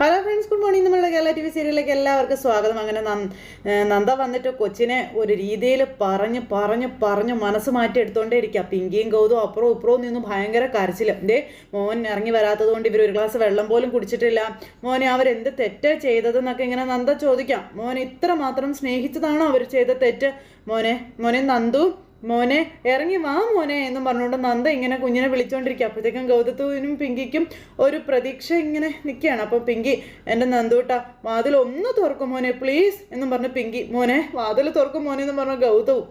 Hello friends good morning നമ്മളുടെ Kerala T V സീരിയലിലേക്ക് എല്ലാവർക്കും സ്വാഗതം. അങ്ങനെ നന്ദ വന്നിട്ട് കൊച്ചിനെ ഒരു രീതിയിൽ പറഞ്ഞ് പറഞ്ഞ് പറഞ്ഞ് മനസ്സ് മാറ്റി എടുത്തോണ്ടേ ഇരിക്കുക പിങ്കിയും ഗൗതവും അപ്പുറവും ഇപ്പുറവും നിന്നും ഭയങ്കര കരച്ചില്ല ദേ മോൻ ഇറങ്ങി വരാത്തത് കൊണ്ട് ഇവർ ഒരു ഗ്ലാസ് വെള്ളം പോലും കുടിച്ചിട്ടില്ല. മോനെ അവരെന്ത് തെറ്റ് ചെയ്തതെന്നൊക്കെ ഇങ്ങനെ നന്ദ ചോദിക്കാം. മോനെ ഇത്ര മാത്രം സ്നേഹിച്ചതാണോ അവർ ചെയ്ത തെറ്റ്? മോനെ മോനെ നന്ദു മോനെ ഇറങ്ങി വാ മോനെ എന്ന് പറഞ്ഞുകൊണ്ട് നന്ദ ഇങ്ങനെ കുഞ്ഞിനെ വിളിച്ചോണ്ടിരിക്കുക അപ്പോഴത്തേക്കും ഗൗതത്തുവിനും പിങ്കിക്കും ഒരു പ്രതീക്ഷ ഇങ്ങനെ നിൽക്കുകയാണ്. അപ്പോൾ പിങ്കി എന്റെ നന്ദൂട്ട വാതിൽ ഒന്ന് തുറക്കും മോനെ പ്ലീസ് എന്ന് പറഞ്ഞ് പിങ്കി മോനെ വാതിൽ തുറക്കും മോനെ എന്ന് പറഞ്ഞു ഗൗതവും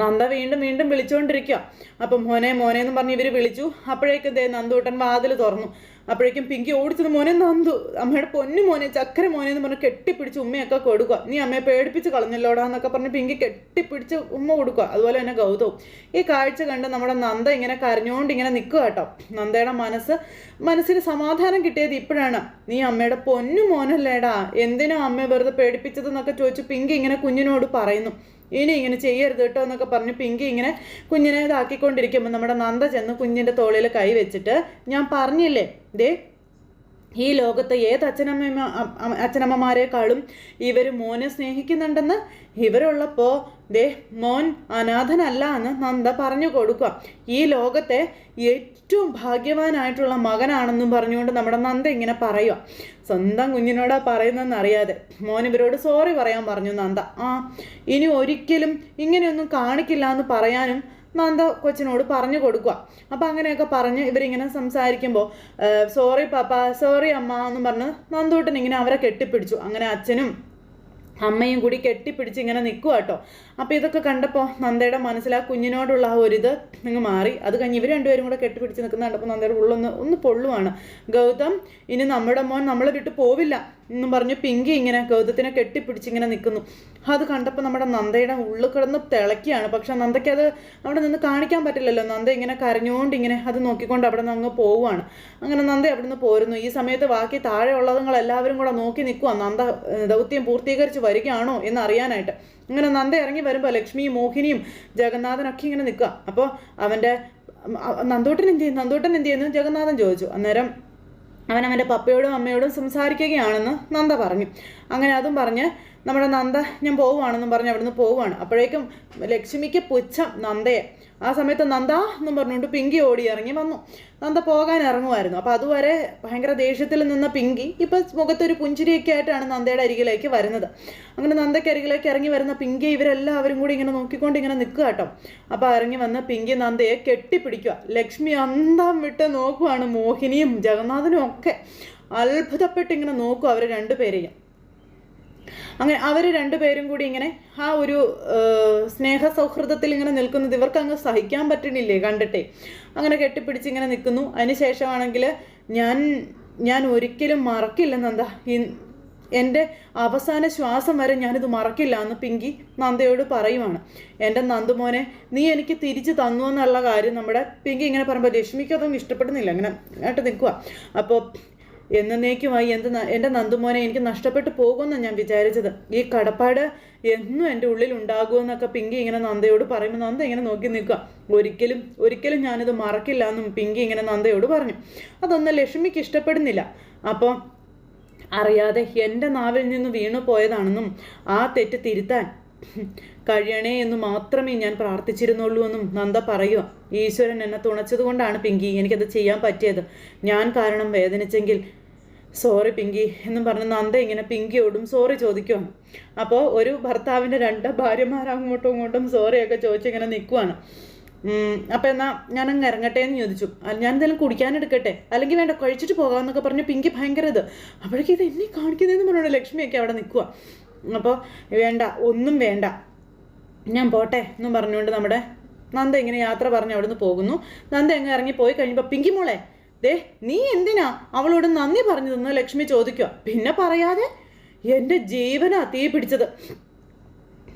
നന്ദ വീണ്ടും വീണ്ടും വിളിച്ചുകൊണ്ടിരിക്കുക അപ്പം മോനെ മോനെ എന്ന് പറഞ്ഞ് ഇവർ വിളിച്ചു. അപ്പോഴേക്കും ദേ നന്ദൂട്ടൻ വാതിൽ തുറന്നു. അപ്പോഴേക്കും പിങ്കി ഓടിച്ചത് മോനെ നന്ദു. അമ്മയുടെ പൊന്നു മോനെ ചക്കര മോനെ എന്ന് പറഞ്ഞ് കെട്ടിപ്പിടിച്ച് ഉമ്മയൊക്കെ കൊടുക്കുക. നീ അമ്മയെ പേടിപ്പിച്ച് കളഞ്ഞല്ലോടാ എന്നൊക്കെ പറഞ്ഞ് പിങ്കി കെട്ടിപ്പിടിച്ച് ഉമ്മ കൊടുക്കുക. അതുപോലെ തന്നെ ഗൗതവും. ഈ കാഴ്ച കണ്ട് നമ്മുടെ നന്ദ ഇങ്ങനെ കരഞ്ഞുകൊണ്ട് ഇങ്ങനെ നിൽക്കുക കേട്ടോ. നന്ദയുടെ മനസ്സ് മനസ്സിന് സമാധാനം കിട്ടിയത് ഇപ്പോഴാണ്. നീ അമ്മയുടെ പൊന്നു മോനല്ലേടാ. എന്തിനാ അമ്മയെ വെറുതെ പേടിപ്പിച്ചതെന്നൊക്കെ ചോദിച്ചു പിങ്കി ഇങ്ങനെ കുഞ്ഞിനോട് പറയുന്നു. ഇനി ഇങ്ങനെ ചെയ്യരുത് കേട്ടോ എന്നൊക്കെ പറഞ്ഞ് പിങ്കി ഇങ്ങനെ കുഞ്ഞിനെ ഇതാക്കിക്കൊണ്ടിരിക്കുമ്പോൾ നമ്മുടെ നന്ദ ചെന്ന് കുഞ്ഞിന്റെ തോളിൽ കൈ വെച്ചിട്ട് ഞാൻ പറഞ്ഞില്ലേ ദേ ഈ ലോകത്ത് ഏത് അച്ഛനമ്മ അച്ഛനമ്മമാരെക്കാളും ഇവർ മോനെ സ്നേഹിക്കുന്നുണ്ടെന്ന് ഇവരുള്ളപ്പോൾ ദേ മോൻ അനാഥനല്ല എന്ന് നന്ദ പറഞ്ഞു കൊടുക്കുക. ഈ ലോകത്തെ ഏറ്റവും ഭാഗ്യവാനായിട്ടുള്ള മകനാണെന്നും പറഞ്ഞുകൊണ്ട് നമ്മുടെ നന്ദ ഇങ്ങനെ പറയുക. സ്വന്തം കുഞ്ഞിനോടാ പറയുന്നതെന്ന് അറിയാതെ മോൻ ഇവരോട് സോറി പറയാൻ പറഞ്ഞു നന്ദ. ആ ഇനി ഒരിക്കലും ഇങ്ങനെയൊന്നും കാണിക്കില്ല എന്ന് പറയാനും നന്ദ കൊച്ചിനോട് പറഞ്ഞു കൊടുക്കുക. അപ്പം അങ്ങനെയൊക്കെ പറഞ്ഞ് ഇവരിങ്ങനെ സംസാരിക്കുമ്പോൾ സോറി പാപ്പ സോറി അമ്മ എന്നും പറഞ്ഞ് നന്ദൂട്ടൻ ഇങ്ങനെ അവരെ കെട്ടിപ്പിടിച്ചു. അങ്ങനെ അച്ഛനും അമ്മയും കൂടി കെട്ടിപ്പിടിച്ച് ഇങ്ങനെ നിൽക്കുക കേട്ടോ അപ്പോൾ ഇതൊക്കെ കണ്ടപ്പോൾ നന്ദയുടെ മനസ്സിൽ ആ കുഞ്ഞിനോടുള്ള ആ ഒരിത് നിങ്ങൾ മാറി. അത് കഴിഞ്ഞ് ഇവർ രണ്ടുപേരും കൂടെ കെട്ടിപ്പിടിച്ച് നിൽക്കുന്ന കണ്ടപ്പോൾ നന്ദയുടെ ഉള്ളൊന്ന് ഒന്ന് പൊള്ളുവാണ്. ഗൗതം ഇനി നമ്മുടെ മോൻ നമ്മളെ വിട്ട് പോവില്ല. എന്നും പറഞ്ഞ് പിങ്കി ഇങ്ങനെ ഗൗതത്തിനെ കെട്ടിപ്പിടിച്ചിങ്ങനെ നിൽക്കുന്നു. അത് കണ്ടപ്പോൾ നമ്മുടെ നന്ദയുടെ ഉള്ളിൽ കിടന്ന് തിളക്കിയാണ് പക്ഷെ നന്ദയ്ക്ക് അത് അവിടെ നിന്ന് കാണിക്കാൻ പറ്റില്ലല്ലോ. നന്ദ ഇങ്ങനെ കരഞ്ഞുകൊണ്ട് ഇങ്ങനെ അത് നോക്കിക്കൊണ്ട് അവിടെ നിന്ന് അങ്ങ് പോവുകയാണ്. അങ്ങനെ നന്ദ അവിടെ നിന്ന് പോരുന്നു. ഈ സമയത്ത് ബാക്കി താഴെ ഉള്ളതുങ്ങൾ എല്ലാവരും കൂടെ നോക്കി നിൽക്കുക നന്ദ ദൗത്യം പൂർത്തീകരിച്ച് വരികയാണോ എന്ന് അറിയാനായിട്ട്. അങ്ങനെ നന്ദ ഇറങ്ങി വരുമ്പോൾ ലക്ഷ്മിയും മോഹിനിയും ജഗന്നാഥനൊക്കെ ഇങ്ങനെ നിൽക്കുക അപ്പോൾ അവന്റെ നന്ദോട്ടൻ എന്ത് ചെയ്യും നന്ദോട്ടൻ എന്ത് ചെയ്യുന്നു? ജഗന്നാഥൻ ചോദിച്ചു. അന്നേരം അവൻ അവന്റെ പപ്പയോടും അമ്മയോടും സംസാരിക്കുകയാണെന്ന് നന്ദ പറഞ്ഞു. അങ്ങനെ അതും പറഞ്ഞ് നമ്മുടെ നന്ദ ഞാൻ പോവുകയാണെന്നും പറഞ്ഞ് അവിടുന്ന് പോവുകയാണ് അപ്പോഴേക്കും ലക്ഷ്മിക്ക് പുച്ഛം നന്ദയെ. ആ സമയത്ത് നന്ദ എന്നും പറഞ്ഞുകൊണ്ട് പിങ്കി ഓടി ഇറങ്ങി വന്നു. നന്ദ പോകാൻ ഇറങ്ങുമായിരുന്നു. അപ്പോൾ അതുവരെ ഭയങ്കര ദേഷ്യത്തിൽ നിന്ന പിങ്കി ഇപ്പോൾ മുഖത്തൊരു പുഞ്ചിരിയൊക്കെ ആയിട്ടാണ് നന്ദയുടെ അരികിലേക്ക് വരുന്നത്. അങ്ങനെ നന്ദയ്ക്ക് അരികിലേക്ക് ഇറങ്ങി വരുന്ന പിങ്കി ഇവരെല്ലാവരും കൂടി ഇങ്ങനെ നോക്കിക്കൊണ്ട് ഇങ്ങനെ നിൽക്കുക കേട്ടോ. അപ്പോൾ ഇറങ്ങി വന്ന് പിങ്കി നന്ദയെ കെട്ടിപ്പിടിക്കുക. ലക്ഷ്മി അന്തം വിട്ട് നോക്കുവാണ് മോഹിനിയും ജഗന്നാഥനും ഒക്കെ. അത്ഭുതപ്പെട്ട് ഇങ്ങനെ നോക്കും അവർ രണ്ടുപേരെയും. അങ്ങനെ അവർ രണ്ടുപേരും കൂടി ഇങ്ങനെ ആ ഒരു സ്നേഹ സൗഹൃദത്തിൽ ഇങ്ങനെ നിൽക്കുന്നത് ഇവർക്ക് അങ്ങ് സഹിക്കാൻ പറ്റണില്ലേ കണ്ടിട്ടേ. അങ്ങനെ കെട്ടിപ്പിടിച്ച് ഇങ്ങനെ നിൽക്കുന്നു. അതിനുശേഷമാണെങ്കിൽ ഞാൻ ഞാൻ ഒരിക്കലും മറക്കില്ല നന്ദ എന്റെ അവസാന ശ്വാസം വരെ ഞാനിത് മറക്കില്ല എന്ന് പിങ്കി നന്ദയോട് പറയുവാണ്. എന്റെ നന്ദുമോനെ നീ എനിക്ക് തിരിച്ചു തന്നു എന്നുള്ള കാര്യം നമ്മുടെ പിങ്കി ഇങ്ങനെ പറയുമ്പോൾ രശ്മിക്ക് അതൊന്നും ഇഷ്ടപ്പെടുന്നില്ല. ഇങ്ങനെ ആയിട്ട് നിൽക്കുക അപ്പോൾ എന്നേക്കുമായി എന്ത് എന്റെ നന്ദുമോനെ എനിക്ക് നഷ്ടപ്പെട്ടു പോകുമെന്നാണ് ഞാൻ വിചാരിച്ചത്. ഈ കടപ്പാട് എന്നും എന്റെ ഉള്ളിൽ ഉണ്ടാകുമെന്നൊക്കെ പിങ്കി ഇങ്ങനെ നന്ദയോട് പറയുമ്പോൾ നന്ദ ഇങ്ങനെ നോക്കി നിൽക്കുക. ഒരിക്കലും ഒരിക്കലും ഞാനിത് മറക്കില്ല എന്നും പിങ്കി ഇങ്ങനെ നന്ദയോട് പറഞ്ഞു. അതൊന്നും ലക്ഷ്മിക്ക് ഇഷ്ടപ്പെടുന്നില്ല. അപ്പോൾ അറിയാതെ എന്റെ നാവിൽ നിന്ന് വീണു പോയതാണെന്നും ആ തെറ്റ് തിരുത്താൻ കഴിയണേ എന്ന് മാത്രമേ ഞാൻ പ്രാർത്ഥിച്ചിരുന്നുള്ളൂ എന്നും നന്ദ പറയുക. ഈശ്വരൻ എന്നെ തുണച്ചതുകൊണ്ടാണ് പിങ്കി. എനിക്കത് ചെയ്യാൻ പറ്റിയത്. ഞാൻ കാരണം വേദനിച്ചെങ്കിൽ സോറി പിങ്കി എന്നും പറഞ്ഞ് നന്ദ ഇങ്ങനെ പിങ്കിയോടും സോറി ചോദിക്കുവാണ്. അപ്പോൾ ഒരു ഭർത്താവിന്റെ രണ്ട് ഭാര്യമാർ അങ്ങോട്ടും ഇങ്ങോട്ടും സോറിയൊക്കെ ചോദിച്ചിങ്ങനെ നിൽക്കുവാണ്. അപ്പം എന്നാൽ ഞാൻ ഇറങ്ങട്ടെ എന്ന് ചോദിച്ചു. ഞാൻ എന്തെങ്കിലും കുടിക്കാൻ എടുക്കട്ടെ? അല്ലെങ്കിൽ വേണ്ട കഴിച്ചിട്ട് പോകാമെന്നൊക്കെ പറഞ്ഞ് പിങ്കി ഭയങ്കര ഇത്. അപ്പോഴേക്കും ഇത് എന്നെ കാണിക്കുന്നതെന്ന് പറഞ്ഞു ലക്ഷ്മിയൊക്കെ അവിടെ നിൽക്കുക അപ്പോൾ വേണ്ട ഒന്നും വേണ്ട. ഞാൻ പോട്ടെ എന്നും പറഞ്ഞുകൊണ്ട് നമ്മുടെ നന്ദ ഇങ്ങനെ യാത്ര പറഞ്ഞ് അവിടുന്ന് പോകുന്നു. നന്ദ അങ്ങ് ഇറങ്ങി പോയി കഴിഞ്ഞപ്പോൾ പിങ്കി മോളെ ദേ നീ എന്തിനാ അവളോട് നന്ദി പറഞ്ഞതെന്ന് ലക്ഷ്മി ചോദിക്കുക പിന്നെ പറയാതെ? എന്റെ ജീവനാ തീ പിടിച്ചത്.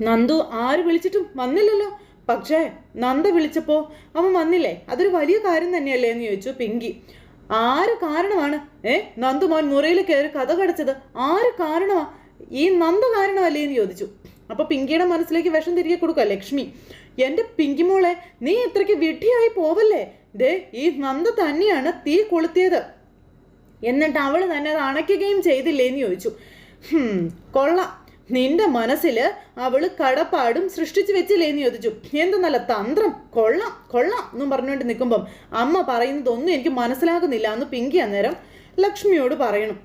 നന്ദു ആര് വിളിച്ചിട്ടും വന്നില്ലല്ലോ. പക്ഷേ നന്ദ വിളിച്ചപ്പോൾ അവൻ വന്നില്ലേ? അതൊരു വലിയ കാര്യം തന്നെയല്ലേ എന്ന് ചോദിച്ചു പിങ്കി. ആര് കാരണമാണ്? ഏ നന്ദു മോൻ മുറിയിൽ കയറി കഥ കടച്ചത്. ആര് കാരണമാ? ഈ നന്ദ കാരണമല്ലേ? എന്ന് ചോദിച്ചു. അപ്പൊ പിങ്കിയുടെ മനസ്സിലേക്ക് വിഷം തിരികെ കൊടുക്കുക ലക്ഷ്മി. എന്റെ പിങ്കി മോളെ നീ ഇത്രയ്ക്ക് വിഡ്ഢിയായി പോവല്ലേ? ദേ ഈ നന്ദ തന്നെയാണ് തീ കൊളുത്തിയത്. എന്നിട്ട് അവൾ തന്നെ അത് അണയ്ക്കുകയും ചെയ്തില്ലേ എന്ന് ചോദിച്ചു. "ഹും, കൊള്ളാം. നിന്റെ മനസ്സിൽ അവൾ കടപ്പാടും സൃഷ്ടിച്ചു വെച്ചില്ലേ എന്ന് ചോദിച്ചു. എന്ത് നല്ല തന്ത്രം. കൊള്ളാം കൊള്ളാം എന്നും പറഞ്ഞുകൊണ്ട് നിൽക്കുമ്പം അമ്മ പറയുന്നതൊന്നും എനിക്ക് മനസ്സിലാകുന്നില്ല. എന്ന് പിങ്കി അന്നേരം ലക്ഷ്മിയോട് പറയണം.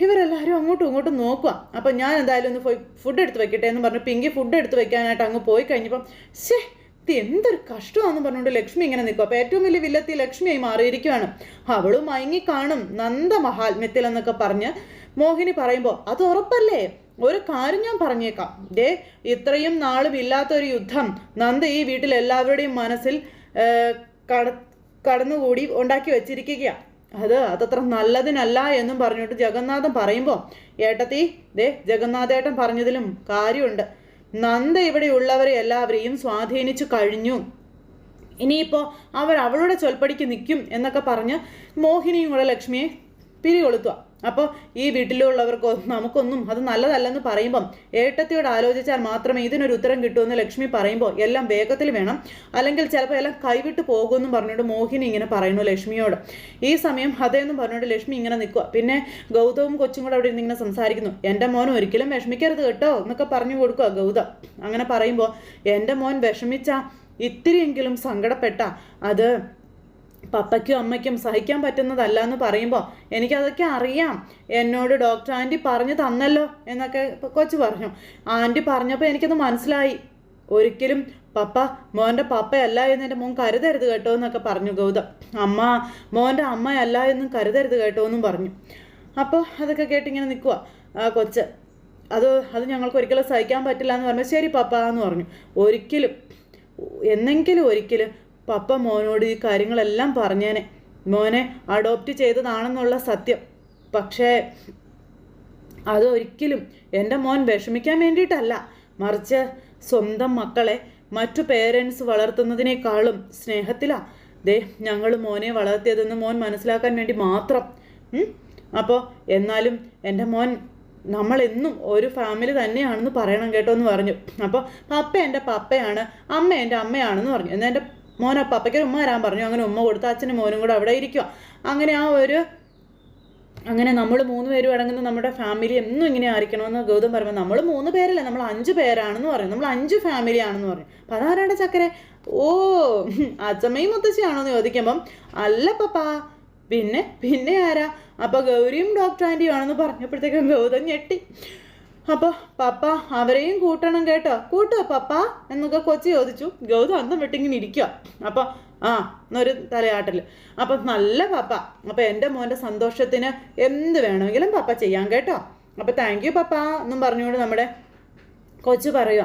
ഇവരെല്ലാവരും അങ്ങോട്ടും ഇങ്ങോട്ടും നോക്കുക. അപ്പം ഞാൻ എന്തായാലും ഒന്ന് പോയി ഫുഡ് എടുത്ത് വെക്കട്ടെ എന്ന് പറഞ്ഞു പിങ്കി ഫുഡ് എടുത്ത് വെക്കാനായിട്ട് അങ്ങ് പോയി കഴിഞ്ഞപ്പം ശേ ഇത് എന്തൊരു കഷ്ടമാണെന്ന് പറഞ്ഞുകൊണ്ട് ലക്ഷ്മി ഇങ്ങനെ നിൽക്കും. അപ്പോൾ ഏറ്റവും വലിയ വില്ലത്തി ലക്ഷ്മിയായി മാറിയിരിക്കുകയാണ് അവളും മയങ്ങി കാണും നന്ദ മഹാത്മ്യത്തിൽ എന്നൊക്കെ പറഞ്ഞ് മോഹിനി പറയുമ്പോൾ അത് ഉറപ്പല്ലേ? ഒരു കാര്യം ഞാൻ പറഞ്ഞേക്കാം. ദേ ഇത്രയും നാളും ഇല്ലാത്തൊരു യുദ്ധം നന്ദ ഈ വീട്ടിൽ എല്ലാവരുടെയും മനസ്സിൽ കട കടന്നുകൂടി ഉണ്ടാക്കി വെച്ചിരിക്കുകയാണ് അത് അതത്ര നല്ലതിനല്ല എന്നും പറഞ്ഞിട്ട് ജഗന്നാഥൻ പറയുമ്പോൾ ഏട്ടത്തി ദേ ജഗന്നാഥേട്ടൻ പറഞ്ഞതിലും കാര്യമുണ്ട്. നന്ദ ഇവിടെ ഉള്ളവരെ എല്ലാവരെയും സ്വാധീനിച്ചു കഴിഞ്ഞു. ഇനിയിപ്പോൾ അവർ അവളുടെ ചൊൽപ്പടിക്ക് നിൽക്കും എന്നൊക്കെ പറഞ്ഞ് മോഹിനിയും കൂടെ ലക്ഷ്മിയെ പിരികൊളുത്തുക. അപ്പോൾ ഈ വീട്ടിലുള്ളവർക്ക് നമുക്കൊന്നും അത് നല്ലതല്ലെന്ന് പറയുമ്പം ഏട്ടത്തിയോട് ആലോചിച്ചാൽ മാത്രമേ ഇതിനൊരു ഉത്തരം കിട്ടുമെന്ന് ലക്ഷ്മി പറയുമ്പോൾ എല്ലാം വേഗത്തിൽ വേണം. അല്ലെങ്കിൽ ചിലപ്പോൾ എല്ലാം കൈവിട്ട് പോകുമെന്നും പറഞ്ഞുകൊണ്ട് മോഹിനി ഇങ്ങനെ പറയുന്നു ലക്ഷ്മിയോട്. ഈ സമയം അതേന്നും പറഞ്ഞുകൊണ്ട് ലക്ഷ്മി ഇങ്ങനെ നിൽക്കുക പിന്നെ ഗൗതവും കൊച്ചും കൂടെ അവിടെ ഇരുന്ന് ഇങ്ങനെ സംസാരിക്കുന്നു. എന്റെ മോൻ ഒരിക്കലും വിഷമിക്കരുത് കേട്ടോ എന്നൊക്കെ പറഞ്ഞു കൊടുക്കുക ഗൗതം. അങ്ങനെ പറയുമ്പോൾ എന്റെ മോൻ വിഷമിച്ച ഇത്തിരിയെങ്കിലും സങ്കടപ്പെട്ട. അത് പപ്പയ്ക്കും അമ്മയ്ക്കും സഹിക്കാൻ പറ്റുന്നതല്ല എന്ന് പറയുമ്പോൾ എനിക്കതൊക്കെ അറിയാം. എന്നോട് ഡോക്ടർ ആന്റി പറഞ്ഞു തന്നല്ലോ എന്നൊക്കെ കൊച്ചു പറഞ്ഞു. ആന്റി പറഞ്ഞപ്പോൾ എനിക്കത് മനസ്സിലായി. ഒരിക്കലും പപ്പ മോന്റെ പപ്പയല്ല എന്ന് എന്റെ മോൻ കരുതരുത് കേട്ടോ എന്നൊക്കെ പറഞ്ഞു ഗൗതം. അമ്മ മോന്റെ അമ്മയല്ല എന്നും കരുതരുത് കേട്ടോ എന്നും പറഞ്ഞു. അപ്പോൾ അതൊക്കെ കേട്ടിങ്ങനെ നിൽക്കുക കൊച്ച്. അത് അത് ഞങ്ങൾക്ക് ഒരിക്കലും സഹിക്കാൻ പറ്റില്ല എന്ന് പറഞ്ഞു. ശരി പപ്പ എന്ന് പറഞ്ഞു. ഒരിക്കലും എന്നെങ്കിലും ഒരിക്കലും പപ്പ മോനോട് ഈ കാര്യങ്ങളെല്ലാം പറഞ്ഞേനെ. മോനെ അഡോപ്റ്റ് ചെയ്തതാണെന്നുള്ള സത്യം. പക്ഷേ അതൊരിക്കലും എന്റെ മോൻ വിഷമിക്കാൻ വേണ്ടിയിട്ടല്ല. മറിച്ച് സ്വന്തം മക്കളെ മറ്റു പേരൻസ് വളർത്തുന്നതിനേക്കാളും സ്നേഹത്തിലാ. ദേ ഞങ്ങൾ മോനെ വളർത്തിയതെന്ന് മോൻ മനസ്സിലാക്കാൻ വേണ്ടി മാത്രം. അപ്പോൾ എന്നാലും എന്റെ മോൻ നമ്മളെന്നും ഒരു ഫാമിലി തന്നെയാണെന്ന് പറയണം കേട്ടോ എന്ന് പറഞ്ഞു. അപ്പോൾ പപ്പ എന്റെ പപ്പയാണ് അമ്മ എന്റെ അമ്മയാണെന്ന് പറഞ്ഞു. എന്നാൽ എന്റെ മോൻ ഒരു ഉമ്മ വരാൻ പറഞ്ഞു. അങ്ങനെ ഉമ്മ കൊടുത്ത അച്ഛനും മോനും കൂടെ അവിടെ ഇരിക്കുക അങ്ങനെ ആ ഒരു അങ്ങനെ നമ്മൾ മൂന്ന് പേരും അടങ്ങുന്ന നമ്മുടെ ഫാമിലി എന്നും ഇങ്ങനെ ആയിരിക്കണമെന്ന് ഗൗതം പറയുമ്പോൾ നമ്മൾ മൂന്ന് പേരല്ല? നമ്മൾ അഞ്ച് പേരാണെന്ന് പറയും. നമ്മൾ അഞ്ച് ഫാമിലി ആണെന്ന് പറയും. അപ്പം അതാരാടെ ചക്കരെ? ഓ അച്ഛമ്മയും മുത്തശ്ശിയാണോ എന്ന് ചോദിക്കുമ്പം അല്ല പപ്പാ. പിന്നെ പിന്നെ ആരാ? അപ്പോൾ ഗൗരിയും ഡോക്ടർ ആന്റിയും ആണെന്ന് പറഞ്ഞപ്പോഴത്തേക്കും ഗൗതം ഞെട്ടി. അപ്പോൾ പപ്പ അവരെയും കൂട്ടണം കേട്ടോ. കൂട്ടോ പപ്പ? എന്നൊക്കെ കൊച്ചു ചോദിച്ചു. ഗൗതം അന്തം വിട്ടിങ്ങനെ ഇരിക്കുക അപ്പോൾ ആ എന്നൊരു തലയാട്ടൽ അപ്പം നല്ല പപ്പ. അപ്പം എന്റെ മോന്റെ സന്തോഷത്തിന് എന്ത് വേണമെങ്കിലും പപ്പ ചെയ്യാം കേട്ടോ. അപ്പം താങ്ക് യു പപ്പ എന്നും പറഞ്ഞുകൊണ്ട് നമ്മുടെ കൊച്ചു പറയുക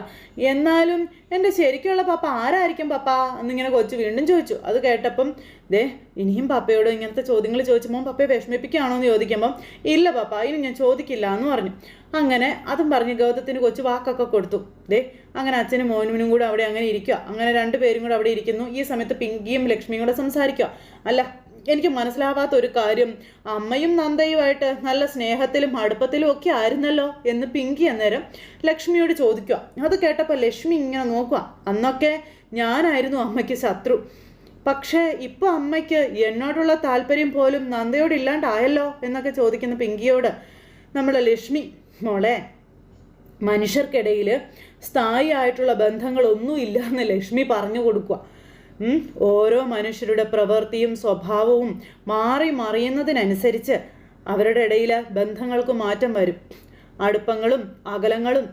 എന്നാലും എന്റെ ശരിക്കുള്ള പപ്പ ആരായിരിക്കും പപ്പ? എന്നിങ്ങനെ കൊച്ചു വീണ്ടും ചോദിച്ചു. അത് കേട്ടപ്പം ദേ ഇനിയും പപ്പയോട് ഇങ്ങനത്തെ ചോദ്യങ്ങൾ ചോദിച്ചപ്പോൾ പപ്പയെ വിഷമിപ്പിക്കുകയാണോ എന്ന് ചോദിക്കുമ്പം ഇല്ല പപ്പ ഇനി ഞാൻ ചോദിക്കില്ല എന്ന് പറഞ്ഞു. അങ്ങനെ അതും പറഞ്ഞ് ഗൗതത്തിന് കൊച്ചു വാക്കൊക്കെ കൊടുത്തു. ദേ അങ്ങനെ അച്ഛനും മോനുവിനും കൂടെ അവിടെ അങ്ങനെ ഇരിക്കുക അങ്ങനെ രണ്ടുപേരും കൂടെ അവിടെ ഇരിക്കുന്നു. ഈ സമയത്ത് പിങ്കിയും ലക്ഷ്മിയും കൂടെ സംസാരിക്കുക അല്ല എനിക്ക് മനസ്സിലാവാത്ത ഒരു കാര്യം. അമ്മയും നന്ദയുമായിട്ട് നല്ല സ്നേഹത്തിലും അടുപ്പത്തിലും ഒക്കെ ആയിരുന്നല്ലോ എന്ന് പിങ്കി അന്നേരം ലക്ഷ്മിയോട് ചോദിക്കുക അത് കേട്ടപ്പോൾ ലക്ഷ്മി ഇങ്ങനെ നോക്കുക അന്നൊക്കെ ഞാനായിരുന്നു അമ്മയ്ക്ക് ശത്രു. പക്ഷേ ഇപ്പോൾ അമ്മയ്ക്ക് എന്നോടുള്ള താല്പര്യം പോലും നന്ദയോട് ഇല്ലാണ്ടായല്ലോ എന്നൊക്കെ ചോദിക്കുന്ന പിങ്കിയോട് നമ്മളെ ലക്ഷ്മി മോളെ മനുഷ്യർക്കിടയിൽ സ്ഥായിയായിട്ടുള്ള ബന്ധങ്ങളൊന്നുമില്ല എന്ന് ലക്ഷ്മി പറഞ്ഞു കൊടുക്കുക ഓരോ മനുഷ്യരുടെ പ്രവൃത്തിയും സ്വഭാവവും മാറി മറിയുന്നതിനനുസരിച്ച് അവരുടെ ഇടയിൽ ബന്ധങ്ങൾക്ക് മാറ്റം വരും. അടുപ്പങ്ങളും അകലങ്ങളും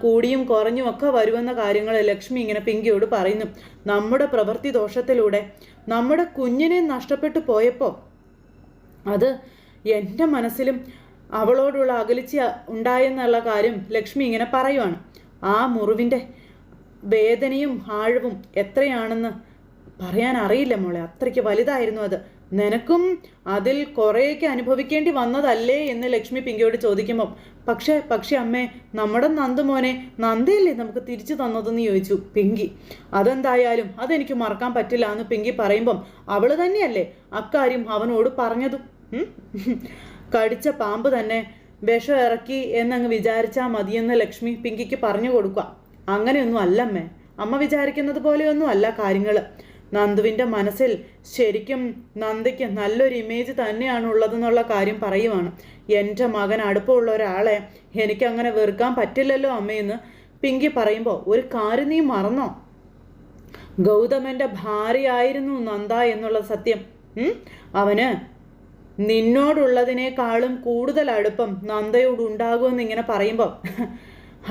കൂടിയും കുറഞ്ഞും ഒക്കെ വരുമെന്ന കാര്യങ്ങൾ ലക്ഷ്മി ഇങ്ങനെ പിങ്കിയോട് പറയുന്നു. നമ്മുടെ പ്രവൃത്തി ദോഷത്തിലൂടെ നമ്മുടെ കുഞ്ഞിനെ നഷ്ടപ്പെട്ടു പോയപ്പോൾ അത് എന്റെ മനസ്സിലും അവളോടുള്ള അകലിച്ച ഉണ്ടായെന്നുള്ള കാര്യം ലക്ഷ്മി ഇങ്ങനെ പറയുവാണ്. ആ മുറിവിന്റെ വേദനയും ആഴവും എത്രയാണെന്ന് പറയാൻ അറിയില്ല മോളെ. അത്രയ്ക്ക് വലുതായിരുന്നു അത്. നിനക്കും അതിൽ കുറേയൊക്കെ അനുഭവിക്കേണ്ടി വന്നതല്ലേ എന്ന് ലക്ഷ്മി പിങ്കയോട് ചോദിക്കുമ്പം പക്ഷേ പക്ഷേ അമ്മേ നമ്മുടെ നന്ദുമോനെ നന്ദയല്ലേ നമുക്ക് തിരിച്ചു തന്നതെന്ന് ചോദിച്ചു പിങ്കി. അതെന്തായാലും അതെനിക്ക് മറക്കാൻ പറ്റില്ല എന്ന് പിങ്കി പറയുമ്പം അവൾ തന്നെയല്ലേ അക്കാര്യം അവനോട് പറഞ്ഞതും. കടിച്ച പാമ്പ് തന്നെ വിഷം ഇറക്കി എന്നങ്ങ് വിചാരിച്ചാൽ മതിയെന്ന് ലക്ഷ്മി പിങ്കിക്ക് പറഞ്ഞു കൊടുക്കുക. അങ്ങനെയൊന്നും അല്ലമ്മേ. അമ്മ വിചാരിക്കുന്നത് പോലെയൊന്നും അല്ല കാര്യങ്ങൾ നന്ദുവിന്റെ മനസ്സിൽ ശരിക്കും നന്ദയ്ക്ക് നല്ലൊരു ഇമേജ് തന്നെയാണ് ഉള്ളതെന്നുള്ള കാര്യം പറയുവാണ്. എന്റെ മകൻ അടുപ്പമുള്ള ഒരാളെ എനിക്കങ്ങനെ വെറുക്കാൻ പറ്റില്ലല്ലോ അമ്മയെന്ന് പിങ്കി പറയുമ്പോൾ ഒരു കാര്യം നീ മറന്നോ? ഗൗതമന്റെ ഭാര്യയായിരുന്നു നന്ദ എന്നുള്ള സത്യം? അവന് നിന്നോടുള്ളതിനേക്കാളും കൂടുതൽ അടുപ്പം നന്ദയോട് ഉണ്ടാകുമെന്ന് ഇങ്ങനെ പറയുമ്പോൾ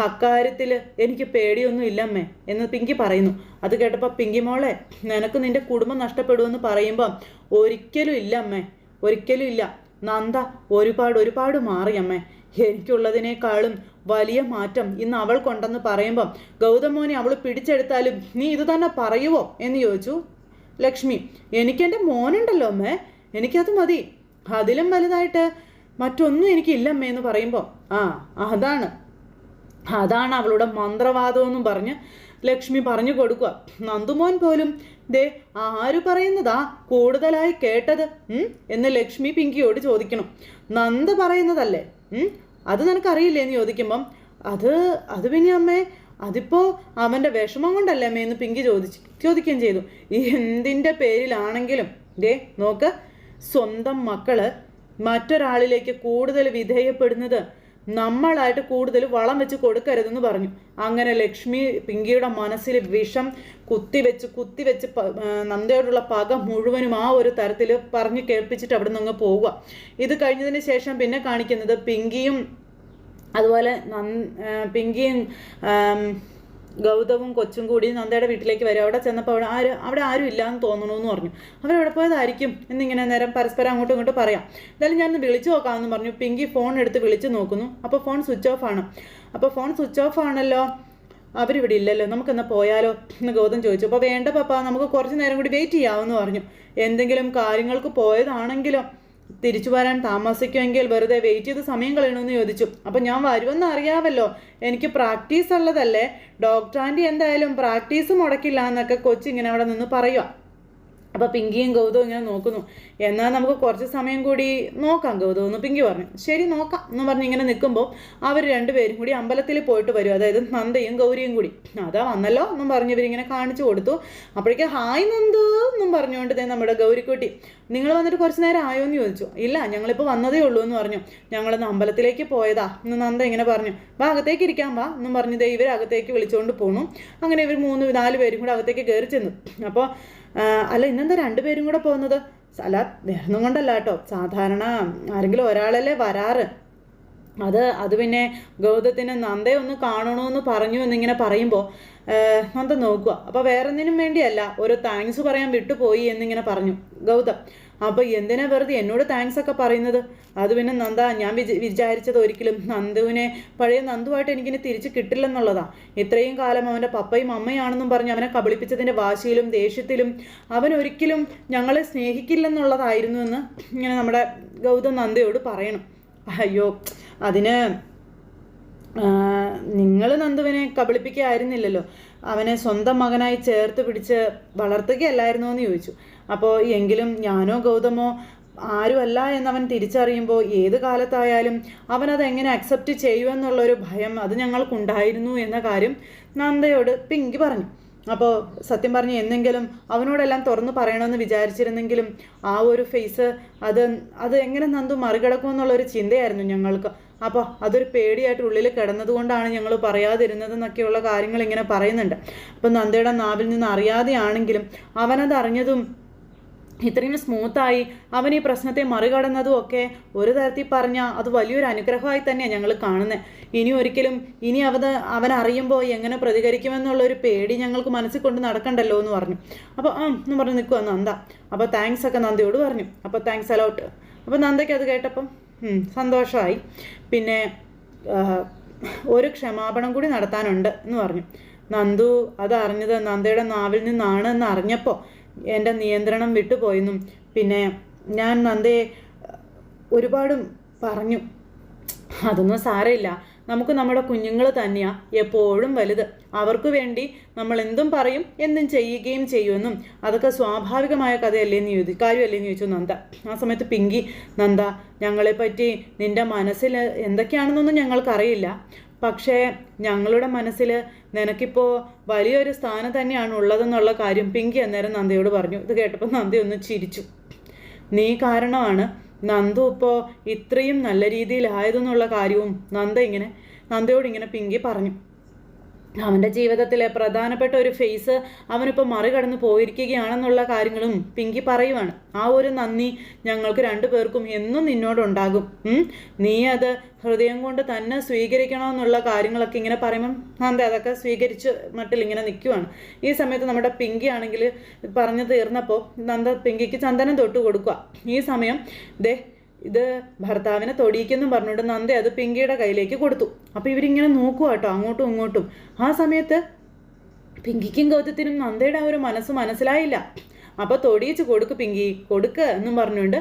അക്കാര്യത്തിൽ എനിക്ക് പേടിയൊന്നും ഇല്ലമ്മേ എന്ന് പിങ്കി പറയുന്നു. അത് കേട്ടപ്പോൾ പിങ്കി മോളെ നിനക്ക് നിന്റെ കുടുംബം നഷ്ടപ്പെടുമെന്ന് പറയുമ്പോൾ ഒരിക്കലും ഇല്ല അമ്മേ ഒരിക്കലും ഇല്ല. നന്ദ ഒരുപാട് ഒരുപാട് മാറി അമ്മേ എനിക്കുള്ളതിനേക്കാളും വലിയ മാറ്റം ഇന്ന് അവൾ കൊണ്ടെന്ന് പറയുമ്പം ഗൗതമോനെ അവൾ പിടിച്ചെടുത്താലും നീ ഇത് തന്നെ പറയുവോ എന്ന് ചോദിച്ചു. ലക്ഷ്മി എനിക്കെന്റെ മോനുണ്ടല്ലോ അമ്മേ എനിക്കത് മതി. അതിലും വലുതായിട്ട് മറ്റൊന്നും എനിക്കില്ലമ്മേ എന്ന് പറയുമ്പോൾ ആ അതാണ്. അതാണ് അവളുടെ മന്ത്രവാദം എന്നും പറഞ്ഞ് ലക്ഷ്മി പറഞ്ഞു കൊടുക്കുക. നന്ദുമോൻ പോലും ദേ ആര് പറയുന്നതാ കൂടുതലായി കേട്ടത്? എന്ന് ലക്ഷ്മി പിങ്കിയോട് ചോദിക്കണം. നന്ദ പറയുന്നതല്ലേ? അത് നിനക്കറിയില്ലേ എന്ന് ചോദിക്കുമ്പം അത് അത് പിന്നെ അമ്മേ അതിപ്പോ അവന്റെ വിഷമം കൊണ്ടല്ലേ അമ്മേ എന്ന് പിങ്കി ചോദിച്ചു ചോദിക്കുകയും ചെയ്തു. ഈ എന്തിന്റെ പേരിലാണെങ്കിലും ദേ നോക്ക് സ്വന്തം മക്കൾ മറ്റൊരാളിലേക്ക് കൂടുതൽ വിധേയപ്പെടുന്നത് നമ്മളായിട്ട് കൂടുതൽ വളം വെച്ച് കൊടുക്കരുതെന്ന് പറഞ്ഞു. അങ്ങനെ ലക്ഷ്മി പിങ്കിയുടെ മനസ്സിൽ വിഷം കുത്തിവെച്ച് കുത്തിവെച്ച് നന്ദയോടുള്ള പക മുഴുവനും ആ ഒരു തരത്തിൽ പറഞ്ഞ് കേൾപ്പിച്ചിട്ട് അവിടെ നിന്ന് പോവുക. ഇത് കഴിഞ്ഞതിന് ശേഷം പിന്നെ കാണിക്കുന്നത് പിങ്കിയും അതുപോലെ നന് പിങ്കിയും ഗൗതവും കൊച്ചും കൂടി നന്ദയുടെ വീട്ടിലേക്ക് വരും. അവിടെ ചെന്നപ്പോൾ അവിടെ ആരും അവിടെ ആരും ഇല്ലാന്ന് തോന്നണു എന്ന് പറഞ്ഞു അവരവിടെ പോയതായിരിക്കും എന്നിങ്ങനെ നേരം പരസ്പരം അങ്ങോട്ടും ഇങ്ങോട്ടും പറയാം. എന്തായാലും ഞാനൊന്ന് വിളിച്ചു നോക്കാമെന്ന് പറഞ്ഞു. പിങ്കി ഫോൺ എടുത്ത് വിളിച്ചു നോക്കുന്നു. അപ്പോൾ ഫോൺ സ്വിച്ച് ഓഫ് ആണ്. അപ്പോൾ ഫോൺ സ്വിച്ച് ഓഫ് ആണല്ലോ. അവരിവിടെ ഇല്ലല്ലോ. നമുക്കെന്നാ പോയാലോ എന്ന് ഗൗതം ചോദിച്ചു. അപ്പോൾ വേണ്ട പപ്പ നമുക്ക് കുറച്ച് നേരം കൂടി വെയിറ്റ് ചെയ്യാമെന്ന് പറഞ്ഞു. എന്തെങ്കിലും കാര്യങ്ങൾക്ക് പോയതാണെങ്കിലോ? തിരിച്ചു വരാൻ താമസിക്കുമെങ്കിൽ വെറുതെ വെയിറ്റ് ചെയ്ത് സമയം കളയണമെന്ന് ചോദിച്ചു. അപ്പം ഞാൻ വരുമെന്ന് അറിയാമല്ലോ എനിക്ക് പ്രാക്ടീസ് ഉള്ളതല്ലേ? ഡോക്ടർ ആന്റി എന്തായാലും പ്രാക്ടീസ് മുടക്കില്ല എന്നൊക്കെ കൊച്ചിങ്ങനെ അവിടെ നിന്ന് പറയുക അപ്പോൾ പിങ്കിയും ഗൗതവും ഇങ്ങനെ നോക്കുന്നു. എന്നാൽ നമുക്ക് കുറച്ച് സമയം കൂടി നോക്കാം ഗൗതം എന്ന് പിങ്കി പറഞ്ഞു. ശരി നോക്കാം എന്ന് പറഞ്ഞ് ഇങ്ങനെ നിൽക്കുമ്പോൾ അവർ രണ്ടുപേരും കൂടി അമ്പലത്തിൽ പോയിട്ട് വരും. അതായത് നന്ദയും ഗൗരിയും കൂടി. അതാ വന്നല്ലോ എന്നും പറഞ്ഞ് ഇവരിങ്ങനെ കാണിച്ചു കൊടുത്തു. അപ്പോഴേക്കും ഹായ് നന്ദു എന്നും പറഞ്ഞുകൊണ്ട് തന്നെ നമ്മുടെ ഗൗരിക്കുട്ടി നിങ്ങൾ വന്നിട്ട് കുറച്ച് നേരം ആയോ എന്ന് ചോദിച്ചു. ഇല്ല ഞങ്ങളിപ്പോൾ വന്നതേ ഉള്ളൂ എന്ന് പറഞ്ഞു. ഞങ്ങളൊന്ന് അമ്പലത്തിലേക്ക് പോയതാ എന്ന് നന്ദ ഇങ്ങനെ പറഞ്ഞു. വാ അകത്തേക്ക് ഇരിക്കാൻ വാ എന്നും പറഞ്ഞ് അകത്തേക്ക് വിളിച്ചുകൊണ്ട് പോണു. അങ്ങനെ ഇവർ മൂന്ന് നാല് പേരും കൂടെ അകത്തേക്ക് കയറി ചെന്നു. അപ്പോൾ അല്ല ഇന്നെന്താ രണ്ടുപേരും കൂടെ പോകുന്നത്? അല്ല വേറൊന്നും കൊണ്ടല്ല കേട്ടോ. സാധാരണ ആരെങ്കിലും ഒരാളല്ലേ വരാറ്. അത് അത് പിന്നെ ഗൗതത്തിന് നന്ദയെ ഒന്ന് കാണണമെന്ന് പറഞ്ഞു എന്നിങ്ങനെ പറയുമ്പോൾ നന്ദ നോക്കുക. അപ്പോൾ വേറെന്തിനും വേണ്ടിയല്ല ഒരു താങ്ക്സ് പറയാൻ വിട്ടുപോയി എന്നിങ്ങനെ പറഞ്ഞു. ഗൗതം അപ്പോൾ എന്തിനാ വെറുതെ എന്നോട് താങ്ക്സ് ഒക്കെ പറയുന്നത്? അത് പിന്നെ നന്ദ ഞാൻ വിച വിചാരിച്ചത് ഒരിക്കലും നന്ദുവിനെ പഴയ നന്ദുവായിട്ട് എനിക്കിനെ തിരിച്ച് കിട്ടില്ലെന്നുള്ളതാ. ഇത്രയും കാലം അവന്റെ പപ്പയും അമ്മയാണെന്നും പറഞ്ഞ് അവനെ കബളിപ്പിച്ചതിന്റെ വാശിയിലും ദേഷ്യത്തിലും അവൻ ഒരിക്കലും ഞങ്ങളെ സ്നേഹിക്കില്ലെന്നുള്ളതായിരുന്നു എന്ന് ഇങ്ങനെ നമ്മുടെ ഗൗതം നന്ദയോട് പറയണം. അയ്യോ അതിന് നിങ്ങൾ നന്ദുവിനെ കബളിപ്പിക്കുകയായിരുന്നില്ലല്ലോ അവനെ സ്വന്തം മകനായി ചേർത്ത് പിടിച്ച് വളർത്തുകയല്ലായിരുന്നോ എന്ന് ചോദിച്ചു. അപ്പോൾ എങ്കിലും ഞാനോ ഗൗതമോ ആരുമല്ല എന്നവൻ തിരിച്ചറിയുമ്പോൾ ഏത് കാലത്തായാലും അവനത് എങ്ങനെ അക്സെപ്റ്റ് ചെയ്യുമെന്നുള്ളൊരു ഭയം അത് ഞങ്ങൾക്കുണ്ടായിരുന്നു എന്ന കാര്യം നന്ദയോട് പിങ്കി പറഞ്ഞു. അപ്പോൾ സത്യം പറഞ്ഞു എന്നെങ്കിലും അവനോടെല്ലാം തുറന്നു പറയണമെന്ന് വിചാരിച്ചിരുന്നെങ്കിലും ആ ഒരു ഫേസ് അത് അത് എങ്ങനെ നന്ദു മറികടക്കുമെന്നുള്ളൊരു ചിന്തയായിരുന്നു ഞങ്ങൾക്ക്. അപ്പോൾ അതൊരു പേടിയായിട്ട് ഉള്ളിൽ കിടന്നതുകൊണ്ടാണ് ഞങ്ങൾ പറയാതിരുന്നതെന്നൊക്കെയുള്ള കാര്യങ്ങൾ ഇങ്ങനെ പറയുന്നുണ്ട്. അപ്പം നന്ദയുടെ നാവിൽ നിന്ന് അറിയാതെയാണെങ്കിലും അവനത് അറിഞ്ഞതും ഇത്രയും സ്മൂത്തായി അവൻ ഈ പ്രശ്നത്തെ മറികടന്നതും ഒക്കെ ഒരു തരത്തിൽ പറഞ്ഞാൽ അത് വലിയൊരു അനുഗ്രഹമായി തന്നെയാണ് ഞങ്ങൾ കാണുന്നത് ഇനി ഒരിക്കലും ഇനി അവത് അവൻ അറിയുമ്പോൾ എങ്ങനെ പ്രതികരിക്കുമെന്നുള്ള ഒരു പേടി ഞങ്ങൾക്ക് മനസ്സിൽ കൊണ്ട് നടക്കണ്ടല്ലോ എന്ന് പറഞ്ഞു. അപ്പോൾ ആ എന്ന് പറഞ്ഞ് നിൽക്കുക നന്ദ. അപ്പോൾ താങ്ക്സ് ഒക്കെ നന്ദയോട് പറഞ്ഞു. അപ്പോൾ താങ്ക്സ് അലോട്ട് അപ്പോൾ നന്ദയ്ക്ക് അത് കേട്ടപ്പം സന്തോഷമായി പിന്നെ ഒരു ക്ഷമാപണം കൂടി നടത്താനുണ്ട് എന്ന് പറഞ്ഞു. നന്ദു അത് അറിഞ്ഞത് നന്ദയുടെ നാവിൽ നിന്നാണ് എന്ന് അറിഞ്ഞപ്പോൾ എന്റെ നിയന്ത്രണം വിട്ടുപോയെന്നും. പിന്നെ ഞാൻ നന്ദയെ ഒരുപാട് പറഞ്ഞു. അതൊന്നും സാരമില്ല. നമുക്ക് നമ്മുടെ കുഞ്ഞുങ്ങൾ തന്നെയാ എപ്പോഴും വലുത്. അവർക്ക് വേണ്ടി നമ്മൾ എന്തും പറയും എന്തും ചെയ്യുകയും ചെയ്യുമെന്നും. അതൊക്കെ സ്വാഭാവികമായ കഥയല്ലേ എന്ന് ചോദിച്ചു കാര്യമല്ലേ എന്ന് ചോദിച്ചു നന്ദ. ആ സമയത്ത് പിങ്കി നന്ദ ഞങ്ങളെപ്പറ്റി നിന്റെ മനസ്സിൽ എന്തൊക്കെയാണെന്നൊന്നും ഞങ്ങൾക്കറിയില്ല. പക്ഷേ ഞങ്ങളുടെ മനസ്സിൽ നിനക്കിപ്പോൾ വലിയൊരു സ്ഥാനം തന്നെയാണ് ഉള്ളതെന്നുള്ള കാര്യം പിങ്കി അന്നേരം നന്ദയോട് പറഞ്ഞു. ഇത് കേട്ടപ്പോൾ നന്ദി ഒന്ന് ചിരിച്ചു. നീ കാരണമാണ് നന്ദു ഇപ്പോൾ ഇത്രയും നല്ല രീതിയിലായതെന്നുള്ള കാര്യവും നന്ദ ഇങ്ങനെ നന്ദയോട് ഇങ്ങനെ പിങ്കി പറഞ്ഞു. അവന്റെ ജീവിതത്തിലെ പ്രധാനപ്പെട്ട ഒരു ഫേസ് അവനിപ്പോൾ മറികടന്ന് പോയിരിക്കുകയാണെന്നുള്ള കാര്യങ്ങളും പിങ്കി പറയുവാണ്. ആ ഒരു നന്ദി ഞങ്ങൾക്ക് രണ്ടു പേർക്കും എന്നും നിന്നോടുണ്ടാകും. നീ അത് ഹൃദയം കൊണ്ട് തന്നെ സ്വീകരിക്കണമെന്നുള്ള കാര്യങ്ങളൊക്കെ ഇങ്ങനെ പറയുമ്പം നന്ദ അതൊക്കെ സ്വീകരിച്ച് മട്ടിൽ ഇങ്ങനെ നിൽക്കുവാണ് ഈ സമയത്ത് നമ്മുടെ പിങ്കി ആണെങ്കിൽ പറഞ്ഞു തീർന്നപ്പോൾ നന്ദ പിങ്കിക്ക് ചന്ദനം തൊട്ട് കൊടുക്കുക ഈ സമയം ദേ ഇത് ഭർത്താവിനെ തൊടിയിക്കെന്നും പറഞ്ഞുകൊണ്ട് നന്ദ അത് പിങ്കിയുടെ കയ്യിലേക്ക് കൊടുത്തു. അപ്പോൾ ഇവരിങ്ങനെ നോക്കുക കേട്ടോ അങ്ങോട്ടും ഇങ്ങോട്ടും. ആ സമയത്ത് പിങ്കിക്കും ഗൗതത്തിനും നന്ദയുടെ ആ ഒരു മനസ്സ് മനസ്സിലായില്ല. അപ്പോൾ തൊടിയിച്ച് കൊടുക്ക് പിങ്കി കൊടുക്ക് എന്നും പറഞ്ഞുകൊണ്ട്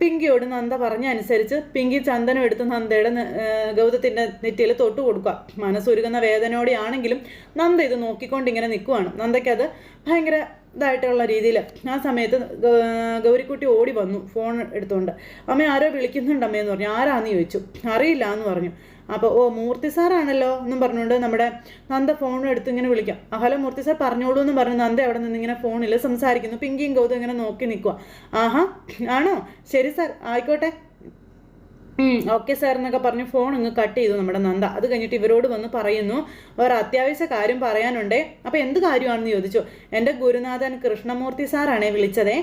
പിങ്കിയോട് നന്ദ പറഞ്ഞ അനുസരിച്ച് പിങ്കി ചന്ദനം എടുത്ത് നന്ദയുടെ ഗൗതത്തിന്റെ നെറ്റിയിൽ തൊട്ട് കൊടുക്കുക. മനസ്സൊരുങ്ങുന്ന വേദനയോടെയാണെങ്കിലും നന്ദ ഇത് നോക്കിക്കൊണ്ട് ഇങ്ങനെ നിൽക്കുവാണ് നന്ദയ്ക്കത് ഭയങ്കര ഇതായിട്ടുള്ള രീതിയിൽ ആ സമയത്ത് ഗൗരിക്കുട്ടി ഓടി വന്നു ഫോൺ എടുത്തുകൊണ്ട് അമ്മ ആരോ വിളിക്കുന്നുണ്ട് അമ്മയെന്ന് പറഞ്ഞു. ആരാന്ന് ചോദിച്ചു. അറിയില്ല എന്ന് പറഞ്ഞു. അപ്പോൾ ഓ മൂർത്തി സാറാണല്ലോ എന്നും പറഞ്ഞുകൊണ്ട് നമ്മുടെ നന്ദ ഫോൺ എടുത്ത് ഇങ്ങനെ വിളിക്കാം. ഹലോ മൂർത്തി സാർ പറഞ്ഞോളൂ എന്ന് പറഞ്ഞു നന്ദ അവിടെ നിന്ന് ഇങ്ങനെ ഫോണിൽ സംസാരിക്കുന്നു. പിങ്കിയും ഗൗതം ഇങ്ങനെ നോക്കി നിൽക്കുക ആഹാ ആണോ? ശരി സാർ ആയിക്കോട്ടെ. ഓക്കെ സാർ എന്നൊക്കെ പറഞ്ഞ് ഫോൺ ഇങ്ങ് കട്ട് ചെയ്തു നമ്മുടെ നന്ദ. അത് കഴിഞ്ഞിട്ട് ഇവരോട് വന്ന് പറയുന്നു ഒരു അത്യാവശ്യ കാര്യം പറയാനുണ്ടേ. അപ്പോൾ എന്ത് കാര്യമാണെന്ന് ചോദിച്ചു. എന്റെ ഗുരുനാഥൻ കൃഷ്ണമൂർത്തി സാറാണേ വിളിച്ചതേ.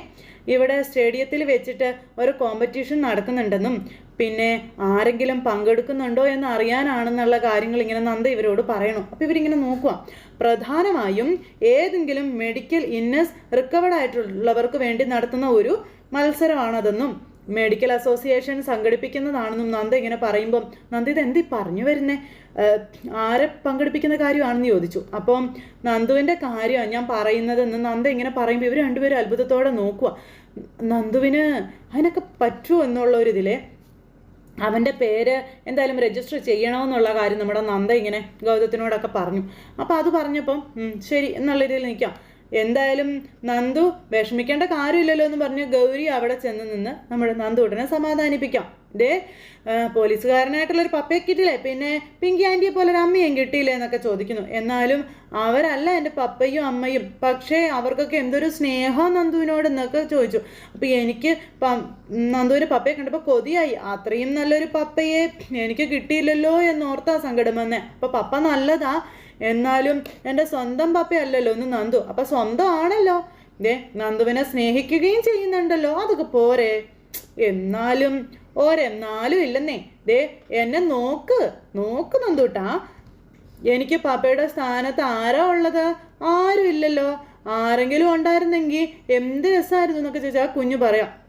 ഇവിടെ സ്റ്റേഡിയത്തിൽ വെച്ചിട്ട് ഒരു കോമ്പറ്റീഷൻ നടക്കുന്നുണ്ടെന്നും പിന്നെ ആരെങ്കിലും പങ്കെടുക്കുന്നുണ്ടോ എന്ന് അറിയാനാണെന്നുള്ള കാര്യങ്ങൾ ഇങ്ങനെ നന്ദ ഇവരോട് പറയണം. അപ്പോൾ ഇവരിങ്ങനെ നോക്കുക പ്രധാനമായും ഏതെങ്കിലും മെഡിക്കൽ ഇന്നസ് റിക്കവർഡ് ആയിട്ടുള്ളവർക്ക് വേണ്ടി നടത്തുന്ന ഒരു മത്സരമാണതെന്നും മെഡിക്കൽ അസോസിയേഷൻ സംഘടിപ്പിക്കുന്നതാണെന്നും നന്ദ ഇങ്ങനെ പറയുമ്പം നന്ദ ഇത് എന്തി പറഞ്ഞു വരുന്നേ? ആരെ പങ്കെടുപ്പിക്കുന്ന കാര്യമാണെന്ന് ചോദിച്ചു. അപ്പം നന്ദുവിന്റെ കാര്യമാണ് ഞാൻ പറയുന്നതെന്ന് നന്ദ ഇങ്ങനെ പറയുമ്പോൾ ഇവർ രണ്ടുപേരും അത്ഭുതത്തോടെ നോക്കുക നന്ദുവിന് അതിനൊക്കെ പറ്റുമോ എന്നുള്ള ഒരു ഇതിലെ അവന്റെ പേര് എന്തായാലും രജിസ്റ്റർ ചെയ്യണമെന്നുള്ള കാര്യം നമ്മുടെ നന്ദ ഇങ്ങനെ ഗൗതത്തിനോടൊക്കെ പറഞ്ഞു. അപ്പോൾ അത് പറഞ്ഞപ്പം ശരി എന്നുള്ള രീതിയിൽ നിൽക്കാം. എന്തായാലും നന്ദു വിഷമിക്കേണ്ട കാര്യമില്ലല്ലോ എന്ന് പറഞ്ഞ് ഗൗരി അവിടെ ചെന്ന് നിന്ന് നമ്മുടെ നന്ദു ഉടനെ സമാധാനിപ്പിക്കാം. ഡേ പോലീസുകാരനായിട്ടുള്ളൊരു പപ്പയെ കിട്ടില്ലേ? പിന്നെ പിങ്കി ആന്റിയെ പോലെ ഒരു അമ്മയും കിട്ടിയില്ലേ എന്നൊക്കെ ചോദിക്കുന്നു. എന്നാലും അവരല്ല എന്റെ പപ്പയും അമ്മയും. പക്ഷേ അവർക്കൊക്കെ എന്തൊരു സ്നേഹം നന്ദുവിനോട് എന്നൊക്കെ ചോദിച്ചു. അപ്പോൾ എനിക്ക് പ- നന്ദുവിന് പപ്പയെ കണ്ടപ്പോൾ കൊതിയായി. അത്രയും നല്ലൊരു പപ്പയെ എനിക്ക് കിട്ടിയില്ലല്ലോ എന്നോർത്താ സങ്കടം വന്നേ. അപ്പോൾ പപ്പ നല്ലതാ. എന്നാലും എന്റെ സ്വന്തം പപ്പയല്ലല്ലോ ഒന്ന് നന്ദു. അപ്പം സ്വന്തം ആണല്ലോ ദേ നന്ദുവിനെ സ്നേഹിക്കുകയും ചെയ്യുന്നുണ്ടല്ലോ. അതൊക്കെ പോരെ. എന്നാലും ഓരെന്നാലും ഇല്ലെന്നേ. ദേ എന്നെ നോക്ക്. നോക്ക് നന്ദൂട്ടാ. എനിക്ക് പപ്പയുടെ സ്ഥാനത്ത് ആരാ ഉള്ളത്? ആരും ഇല്ലല്ലോ. ആരെങ്കിലും ഉണ്ടായിരുന്നെങ്കിൽ എന്ത് രസമായിരുന്നു എന്നൊക്കെ ചോദിച്ചാൽ കുഞ്ഞു പറയാം.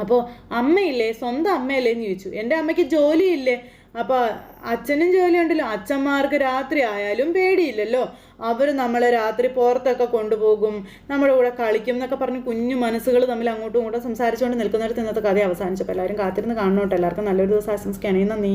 അപ്പോൾ അമ്മയില്ലേ സ്വന്തം അമ്മയല്ലേ എന്ന് ചോദിച്ചു. എന്റെ അമ്മയ്ക്ക് ജോലിയില്ലേ? അപ്പോൾ അച്ഛനും ജോലി ഉണ്ടല്ലോ അച്ഛന്മാർക്ക് രാത്രി ആയാലും പേടിയില്ലല്ലോ. അവർ നമ്മളെ രാത്രി പുറത്തൊക്കെ കൊണ്ടുപോകും. നമ്മുടെ കൂടെ കളിക്കും എന്നൊക്കെ പറഞ്ഞ് കുഞ്ഞു മനസ്സുകൾ തമ്മിൽ അങ്ങോട്ടും ഇങ്ങോട്ടും സംസാരിച്ചുകൊണ്ട് നിൽക്കുന്നിടത്ത് ഇന്നത്തെ കഥ അവസാനിച്ചപ്പോൾ എല്ലാവരും കാത്തിരുന്ന് കാണണം കേട്ടോ എല്ലാവർക്കും നല്ലൊരു ദിവസം ആശംസിക്കുകയാണ്. നന്ദി.